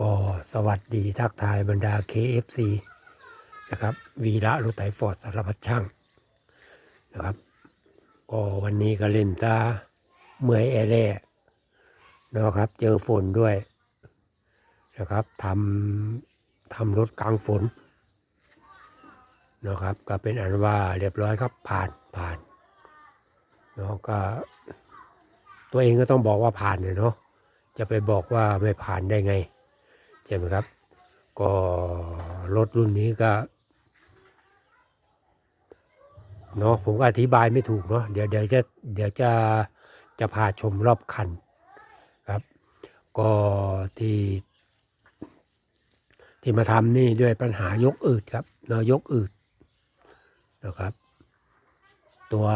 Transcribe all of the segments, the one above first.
ก็สวัสดีทักทายบรรดา KFC นะครับ วีระรถไถฟอร์ดสารพัดช่างนะครับ ก็วันนี้ก็เล่นซะเมื่อยแอแร่นะครับ เจอฝนด้วยนะครับทำทำรถกลางฝนนะครับ ก็เป็นอันว่าเรียบร้อยครับผ่านผ่านเนาะก็ ตัวเองก็ต้องบอกว่าผ่านเนี่ยเนาะจะไปบอกว่าไม่ผ่านได้ไง ใช่ไหมครับ ก็รถรุ่นนี้ก็เนาะผมก็อธิบายไม่ถูกเนาะเดี๋ยวเดี๋ยวจะเดี๋ยวจะจะพาชมรอบคันครับ ก็ที่ที่มาทำนี่ด้วยปัญหายกอืดครับเนาะยกอืดนะครับ ตัว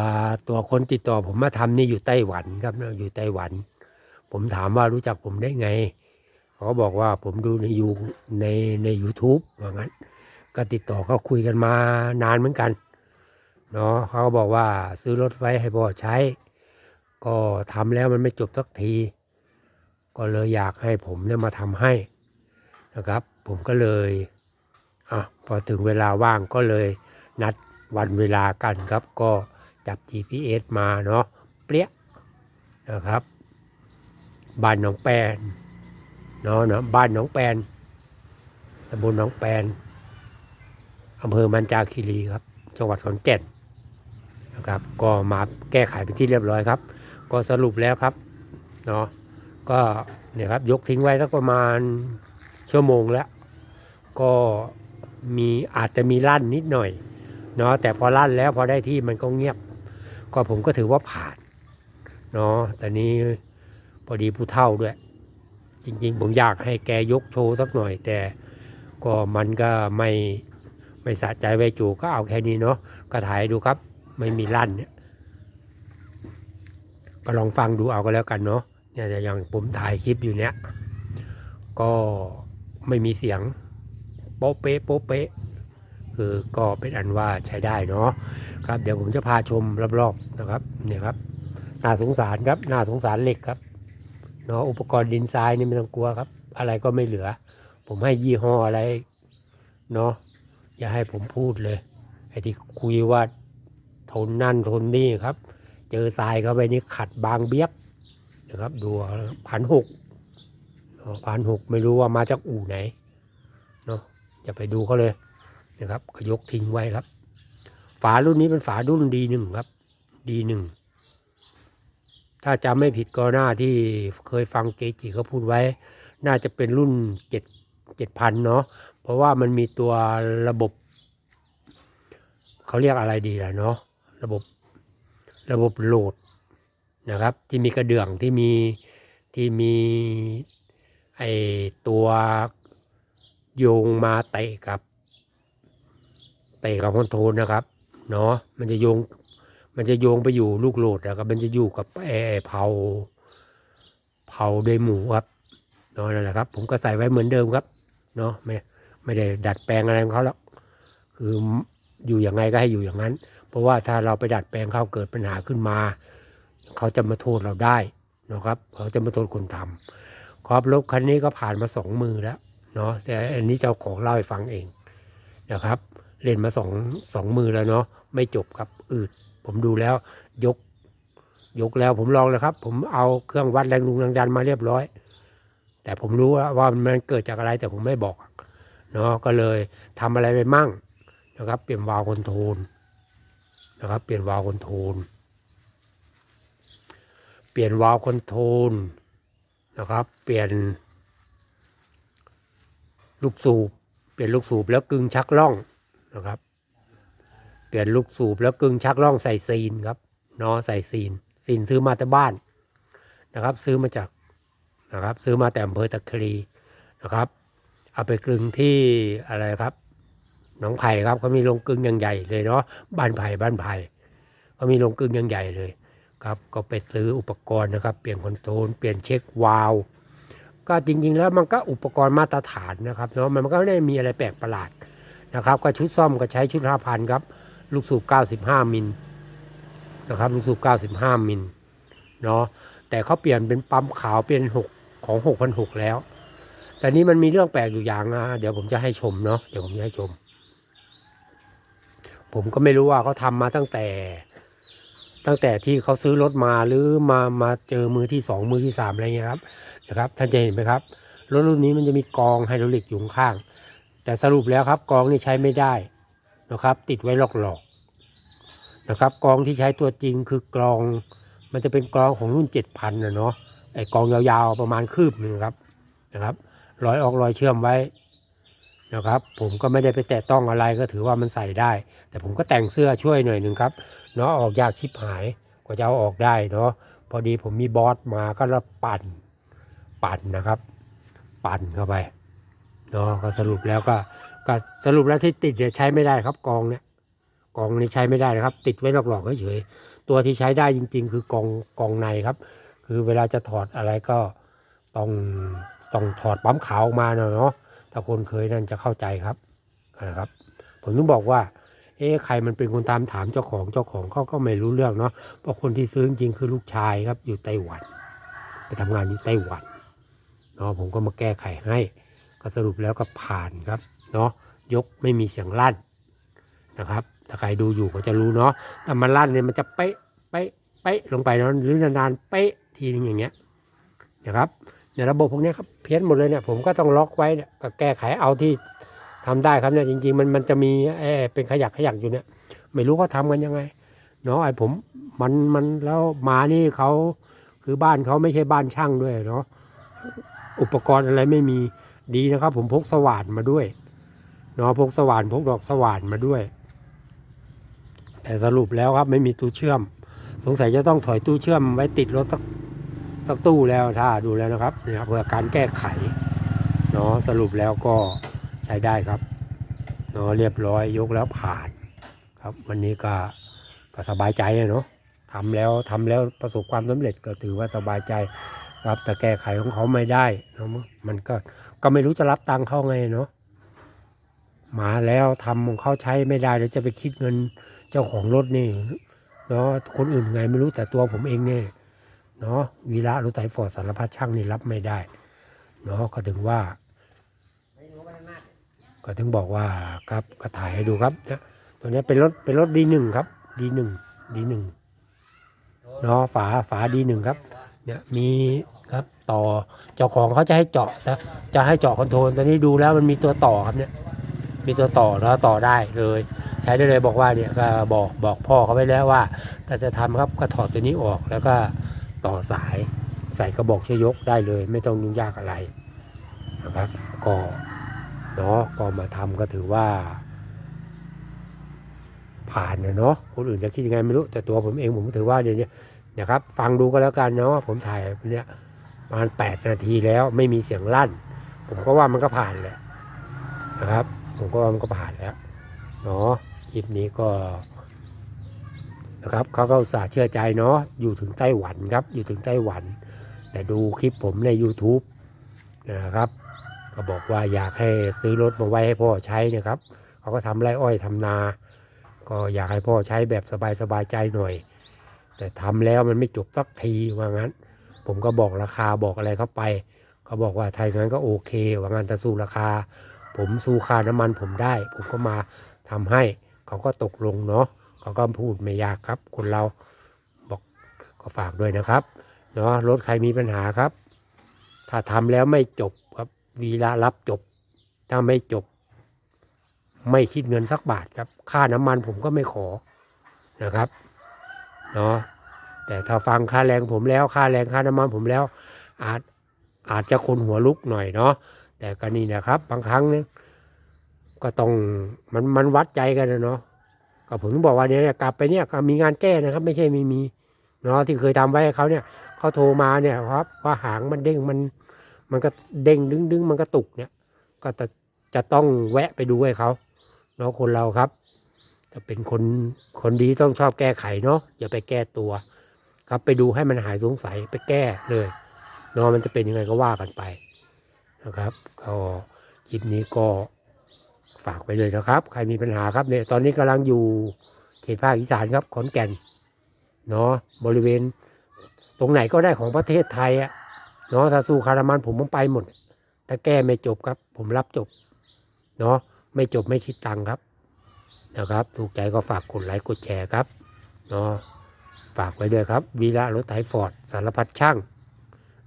ตัวคนติดต่อผมมาทำนี่อยู่ไต้หวันครับเนาะอยู่ไต้หวัน ผมถามว่ารู้จักผมได้ไง เขาบอกว่าผมดูในยูในใน u t u b e ว่างั้น ก็ติดต่อเขาคุยกันมานานเหมือนกันเนาะเขาก็บอกว่าซื้อรถไว้ให้พ่อใช้ ก็ทำแล้วมันไม่จบสักที ก็เลยอยากให้ผมเนี่ยมาทำให้นะครับ ผมก็เลยอะพอถึงเวลาว่างก็เลยนัดวันเวลากันครับ ก็จับ GPS มาเนาะเปรี้ยนะครับบ้านหนองแปน เนาะเนาะบ้านหนองแปนตำบลหนองแปนอำเภอมันจาคีรีครับ จังหวัดขอนแก่นนะครับ ก็มาแก้ไขเป็นที่เรียบร้อยครับ ก็สรุปแล้วครับเนาะก็เนี่ยครับยกทิ้งไว้สักประมาณชั่วโมงแล้ว ก็มีอาจจะมีลั่นนิดหน่อยเนาะแต่พอลั่นแล้วพอได้ที่มันก็เงียบ ก็ผมก็ถือว่าผ่านเนาะแต่นี้พอดีผู้เท่าด้วย จริงๆ ผมอยากให้แกยกโชว์สักหน่อย แต่ก็มันก็ไม่ไม่สะใจไว้จูก็เอาแค่นี้เนาะก็ถ่ายดูครับ ไม่มีลั่นเนี่ยก็ลองฟังดูเอาก็แล้วกันเนาะเนี่ยแต่อย่างผมถ่ายคลิปอยู่เนี่ย ก็ไม่มีเสียงโป๊ะเป๊ะโป๊ะเป๊ะคือก็เป็นอันว่าใช้ได้เนาะครับ เดี๋ยวผมจะพาชมรอบๆนะครับเนี่ยครับน่าสงสารครับน่าสงสารเหล็กครับ เนาะอุปกรณ์ดินทรายนี่ไม่ต้องกลัวครับ อะไรก็ไม่เหลือ ผมให้ยี่ห้ออะไรเนาะอย่าให้ผมพูดเลยไอ้ที่คุยว่าทนนั่นทนนี่ครับ เจอทรายเข้าไปนี่ขัดบางเบี้ยบนะครับดูพันหกพันหกไม่รู้ว่ามาจากอู่ไหนเนาะอย่าไปดูเขาเลยนะครับก็ยกทิ้งไว้ครับ ฝารุ่นนี้เป็นฝารุ่นดีหนึ่งครับดีหนึ่ง ถ้าจำไม่ผิดก็หน้าที่เคยฟังเกจิเขาพูดไว้ น่าจะเป็นรุ่นเจ็ดเจ็ดพันเนาะเพราะว่ามันมีตัวระบบ เขาเรียกอะไรดีล่ะเนาะระบบระบบโหลดนะครับ ที่มีกระเดื่องที่มีที่มีไอตัวโยงมาเตะกับเตะกับคอนโทรลนะครับเนาะมันจะโยง มันจะโยงไปอยู่ลูกโหลดนะครับ มันจะอยู่กับแอร์เผา เผาด้วยหมูครับเนาะนั่นแหละครับ ผมก็ใส่ไว้เหมือนเดิมครับ เนาะไม่ไม่ได้ดัดแปลงอะไรของเขาแล้วคืออยู่อย่างไงก็ให้อยู่อย่างนั้น เพราะว่าถ้าเราไปดัดแปลงเขาเกิดปัญหาขึ้นมา เขาจะมาโทษเราได้นะครับ เขาจะมาโทษคนทำครับรถคันนี้ก็ผ่านมาสองมือแล้วเนาะแต่อันนี้เจ้าของเล่าให้ฟังเองนะครับเล่นมาสองสองมือแล้วเนาะไม่จบครับ อืด ผมดูแล้ว ยก ยกแล้วผมลองเลยครับ ผมเอาเครื่องวัดแรงลุงแรงดันมาเรียบร้อย แต่ผมรู้ว่ามันเกิดจากอะไรแต่ผมไม่บอกเนาะก็เลยทำอะไรไปมั่งนะครับ เปลี่ยนวาล์วคอนโทรลนะครับ เปลี่ยนวาล์วคอนโทรลเปลี่ยนวาล์วคอนโทรลนะครับ เปลี่ยน ลูกสูบ เปลี่ยนลูกสูบแล้วกึ่งชักล่องนะครับ ปลี่ยนลูกสูบแล้วกึ่งชักล่องใส่ซีนครับเนาะใส่ซีน ซีนซื้อมาแต่บ้านนะครับ ซื้อมาจากนะครับ ซื้อมาแต่อำเภอตะครีนะครับ เอาไปกลึงที่อะไรครับหนองไผ่ครับเขามีโรงกลึงอย่างใหญ่เลยเนาะบ้านไผ่บ้านไผ่เขามีโรงกลึงอย่างใหญ่เลยครับ ก็ไปซื้ออุปกรณ์นะครับ เปลี่ยนคอนโทรลเปลี่ยนเช็ควาล์วก็จริง ๆ แล้วมันก็อุปกรณ์มาตรฐานนะครับเนาะมันก็ไม่ได้มีอะไรแปลกประหลาดนะครับ ก็ชุดซ่อมก็ใช้ชุดห้าพันครับ ลูกสูบ 95 มิลนะครับ ลูกสูบ 95 มิลเนาะแต่เขาเปลี่ยนเป็นปั๊มขาวเป็น 6 ของ 6,600 แล้ว แต่นี้มันมีเรื่องแปลกอยู่อย่างนะเดี๋ยวผมจะให้ชมเนาะเดี๋ยวผมจะให้ชม ผมก็ไม่รู้ว่าเขาทำมาตั้งแต่ ตั้งแต่ที่เขาซื้อรถมาหรือมามาเจอมือที่สองมือที่สามอะไรเงี้ยครับนะครับ ท่านจะเห็นไหมครับรถรุ่นนี้มันจะมีกองไฮดรอลิกอยู่ข้างแต่สรุปแล้วครับกองนี่ใช้ไม่ได้ นะครับ ติดไว้หลอกๆนะครับกองที่ใช้ตัวจริงคือกรอง มันจะเป็นกรองของรุ่นเจ็ดพันนะเนาะไอกรองยาวๆประมาณคืบหนึ่งครับนะครับร้อยออกรอยเชื่อมไว้นะครับ ผมก็ไม่ได้ไปแตะต้องอะไรก็ถือว่ามันใส่ได้ แต่ผมก็แต่งเสื้อช่วยหน่อยหนึ่งครับเนาะออกยากชิบหายกว่าจะเอาออกได้เนาะพอดีผมมีบอสมาก็ระปั่นปั่นนะครับ ปั่นเข้าไปเนาะก็สรุปแล้วก็ ก็สรุปแล้วที่ติดเนี่ยใช้ไม่ได้ครับกองเนี่ยกองนี้ใช้ไม่ได้นะครับ ติดไว้หลอกๆเฉยๆตัวที่ใช้ได้จริง ๆ คือกองกองในครับ คือเวลาจะถอดอะไรก็ต้องต้องถอดปั๊มขาวออกมาเนาะถ้าคนเคยนั่นจะเข้าใจครับนะครับ ผมต้องบอกว่า เอ๊ะใครมันเป็นคนตามถามเจ้าของเจ้าของเขาก็ไม่รู้เรื่องเนาะเพราะคนที่ซื้อจริงคือลูกชายครับ อยู่ไต้หวัน ไปทำงานที่ไต้หวันเนาะผมก็มาแก้ไขให้ ก็สรุปแล้วก็ผ่านครับ เนาะยกไม่มีเสียงลั่นนะครับ ถ้าใครดูอยู่ก็จะรู้เนาะแต่มันลั่นเนี่ยมันจะเป๊ะเป๊ะเป๊ะลงไปเนาะหรือนานๆเป๊ะทีนึงอย่างเงี้ยนะครับในระบบพวกนี้ครับเพี้ยนหมดเลยเนี่ยผมก็ต้องล็อกไว้เนี่ยก็แก้ไขเอาที่ทำได้ครับเนี่ยจริง ๆ มันมันจะมีเอเป็นขยักขยักอยู่เนี่ย ไม่รู้เขาทำกันยังไงเนาะไอ้ผมมันมันแล้วมานี่เขาคือบ้านเขาไม่ใช่บ้านช่างด้วยเนาะอุปกรณ์อะไรไม่มีดีนะครับ ผมพกสว่านมาด้วย เนาะพกสว่านพกดอกสว่านมาด้วย แต่สรุปแล้วครับไม่มีตู้เชื่อม สงสัยจะต้องถอยตู้เชื่อมไว้ติดรถสักสักตู้แล้วถ้าดูแล้วนะครับเนี่ยเพื่อการแก้ไขเนาะสรุปแล้วก็ใช้ได้ครับเนาะเรียบร้อยยกแล้วผ่านครับ วันนี้ก็ก็สบายใจอะเนาะทำแล้วทำแล้วประสบความสำเร็จก็ถือว่าสบายใจครับแต่แก้ไขของเขาไม่ได้เนาะมันก็ก็ไม่รู้จะรับตังค์เขาไงเนาะ มาแล้วทำของเขาใช้ไม่ได้แล้วจะไปคิดเงินเจ้าของรถนี่เนาะคนอื่นไงไม่รู้แต่ตัวผมเองเนี่ยเนาะวีระรถไถฟอร์ดสารพัดช่างนี่รับไม่ได้เนาะก็ถึงว่า ก็ถึงบอกว่าครับก็ถ่ายให้ดูครับนะตัวนี้เป็นรถเป็นรถดีหนึ่งครับดีหนึ่งดีหนึ่งเนาะฝาฝาดีหนึ่งครับเนี่ยมีครับต่อเจ้าของเขาจะให้เจาะนะจะให้เจาะคอนโทรลตอนนี้ดูแล้วมันมีตัวต่อครับเนี่ย มีตัวต่อแล้วต่อได้เลย ใช้ได้เลยบอกว่าเนี่ยก็บอกบอกพ่อเขาไว้แล้วว่าถ้าจะทำครับก็ถอดตัวนี้ออกแล้วก็ต่อสายใส่กระบอกเชยยกได้เลย ไม่ต้องยุ่งยากอะไรนะครับก็เนาะก็มาทำก็ถือว่า ผ่านเนาะคนอื่นจะคิดยังไงไม่รู้แต่ตัวผมเองผมถือว่าเดี๋ยวนี้นะครับ ฟังดูก็แล้วกันเนาะผมถ่ายเนี่ยประมาณแปดนาทีแล้วไม่มีเสียงลั่น ผมก็ว่ามันก็ผ่านแหละนะครับ ผมก็มันก็ผ่านแล้วเนาะคลิปนี้ก็นะครับเขาก็อุตส่าห์เชื่อใจเนาะอยู่ถึงไต้หวันครับ อยู่ถึงไต้หวัน แต่ดูคลิปผมใน YouTube นะครับ ก็บอกว่าอยากให้ซื้อรถมาไว้ให้พ่อใช้นะครับเขาก็ทำไรอ้อยทำนา ก็อยากให้พ่อใช้แบบสบายๆใจหน่อย แต่ทำแล้วมันไม่จบสักทีว่างั้น ผมก็บอกราคาบอกอะไรเข้าไปเขาบอกว่าถ้าอย่างนั้นก็โอเค ว่างั้นแต่สู้ราคา ผมสู้ค่าน้ำมันผมได้ ผมก็มาทำให้ เขาก็ตกลงเนาะเขาก็พูดไม่ยากครับ คนเราบอกก็ฝากด้วยนะครับเนาะรถใครมีปัญหาครับ ถ้าทำแล้วไม่จบครับวีระรับจบ ถ้าไม่จบ ไม่คิดเงินสักบาทครับ ค่าน้ำมันผมก็ไม่ขอนะครับเนาะแต่ถ้าฟังค่าแรงผมแล้วค่าแรงค่าน้ำมันผมแล้ว อาจอาจจะคนหัวลุกหน่อยเนาะ แต่ก็นี่นะครับ บางครั้งเนี่ยก็ต้องมันมันวัดใจกันนะเนาะก็ผมต้องบอกว่าเนี่ยกลับไปเนี่ยมีงานแก้นะครับ ไม่ใช่ไม่มีเนาะที่เคยทำไว้เขาเนี่ยเขาโทรมาเนี่ยครับว่าหางมันเด้งมันมันก็เด้งดึงดึงมันก็ตุกเนี่ย ก็จะจะต้องแวะไปดูให้เขาเนาะคนเราครับถ้าเป็นคนคนดีต้องชอบแก้ไขเนาะอย่าไปแก้ตัว ครับไปดูให้มันหายสงสัยไปแก้เลยเนาะมันจะเป็นยังไงก็ว่ากันไป นะครับ ก็คลิปนี้ก็ฝากไปเลยนะครับ ใครมีปัญหาครับเนี่ยตอนนี้กำลังอยู่เขตภาคอีสานครับขอนแก่นเนาะบริเวณ ตรงไหนก็ได้ของประเทศไทยอะเนาะถ้าสู้คารามันผมมันไปหมดถ้าแก้ไม่จบครับ ผมรับจบเนาะไม่จบไม่คิดตังค์ครับนะครับ ถูกใจก็ฝากกดไลค์กดแชร์ครับเนาะฝากไว้ด้วยครับวีระรถไถฟอร์ดสารพัดช่าง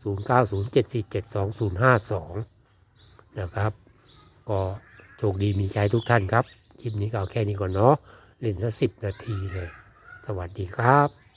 0907472052 นะครับ ก็โชคดีมีใจทุกท่านครับ คลิปนี้ก็เอาแค่นี้ก่อนเนาะเล่นสักสิบนาทีเลย สวัสดีครับ